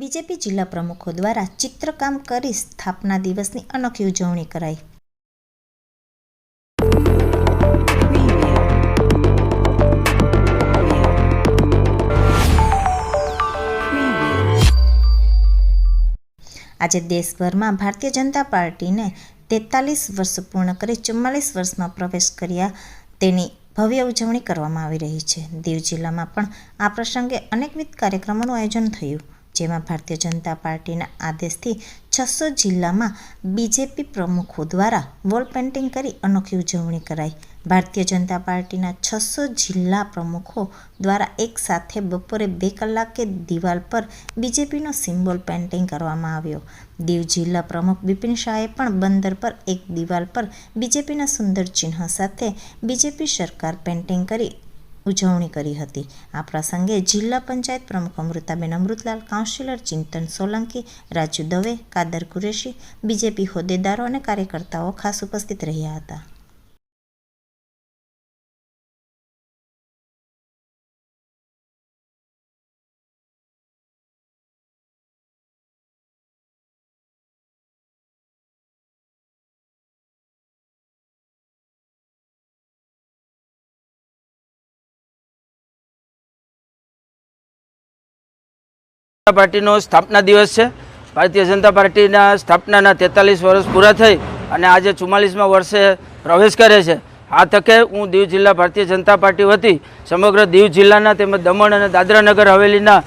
BJP જિલ્લા પ્રમુખો દ્વારા ચિત્રકામ કરી સ્થાપના દિવસની અનોખી ઉજવણી કરાઈ. આજે દેશભરમાં ભારતીય જનતા પાર્ટીને તેતાલીસ વર્ષ પૂર્ણ કરી ચુમ્માલીસ વર્ષમાં પ્રવેશ કર્યા. તેની ભવ્ય ઉજવણી કરવામાં આવી રહી છે. દીવ જિલ્લામાં પણ આ પ્રસંગે અનેકવિધ કાર્યક્રમોનું આયોજન થયું. જેમાં ભારતીય જનતા પાર્ટીના આદેશથી છસો જિલ્લામાં બીજેપી પ્રમુખો દ્વારા વોલ પેઇન્ટિંગ કરી અનોખી ઉજવણી કરાઈ. ભારતીય જનતા પાર્ટીના છસો જિલ્લા પ્રમુખો દ્વારા એક સાથે બપોરે બે કલાકે દિવાલ પર બીજેપીનો સિમ્બોલ પેઇન્ટિંગ કરવામાં આવ્યો. દીવ જિલ્લા પ્રમુખ બિપિન શાહે પણ બંદર પર એક દિવાલ પર બીજેપીના સુંદર ચિહ્ન સાથે બીજેપી સરકાર પેઇન્ટિંગ કરી ઉજવણી કરી હતી. આ પ્રસંગે જિલ્લા પંચાયત પ્રમુખ અમૃતાબેન અમૃતલાલ, કાઉન્સિલર ચિંતન સોલંકી, રાજુ દવે, કાદર કુરેશી, બીજેપી હોદ્દેદારો અને કાર્યકર્તાઓ ખાસ ઉપસ્થિત રહ્યા હતા. પાર્ટીનો સ્થાપના દિવસ છે. ભારતીય જનતા પાર્ટીના સ્થાપનાના તેતાલીસ વર્ષ પૂરા થઈ અને આજે ચુમ્માલીસમાં વર્ષે પ્રવેશ કરે છે. આ તકે હું દીવ જિલ્લા ભારતીય જનતા પાર્ટી વતી સમગ્ર દીવ જિલ્લાના તેમજ દમણ અને દાદરા નગર હવેલીના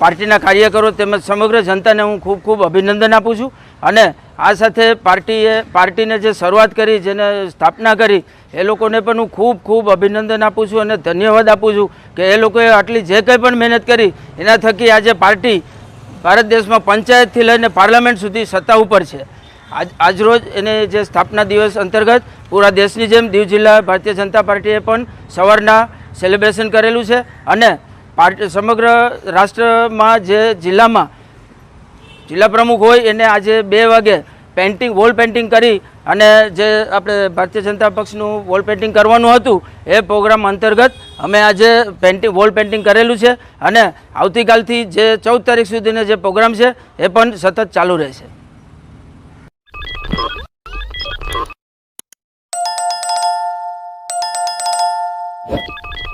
પાર્ટીના કાર્યકરો તેમજ સમગ્ર જનતાને હું ખૂબ ખૂબ અભિનંદન આપું છું. અને આ સાથે પાર્ટીએ, પાર્ટીને જે શરૂઆત કરી, જેને સ્થાપના કરી, એ લોકોને પણ હું ખૂબ ખૂબ અભિનંદન આપું છું અને ધન્યવાદ આપું છું કે એ લોકોએ આટલી જે કંઈ પણ મહેનત કરી, એના થકી આજે પાર્ટી ભારત દેશમાં પંચાયતથી લઈને પાર્લામેન્ટ સુધી સત્તા ઉપર છે. આજ આજરોજ એને જે સ્થાપના દિવસ અંતર્ગત પૂરા દેશની જેમ દીવ જિલ્લા ભારતીય જનતા પાર્ટીએ પણ સવારના સેલિબ્રેશન કરેલું છે. અને પાર્ટી સમગ્ર રાષ્ટ્રમાં જે જિલ્લામાં જિલ્લા પ્રમુખ હોય એને આજે બે વાગે પેઇન્ટિંગ વોલ પેઇન્ટિંગ કરી અને જે આપણે ભારતીય જનતા પક્ષનું વોલ પેઇન્ટિંગ કરવાનું હતું, એ પ્રોગ્રામ અંતર્ગત અમે આજે પેઇન્ટિંગ વોલ પેઇન્ટિંગ કરેલું છે અને આવતીકાલથી જે ચૌદ તારીખ સુધીનો જે પ્રોગ્રામ છે, એ પણ સતત ચાલુ રહેશે.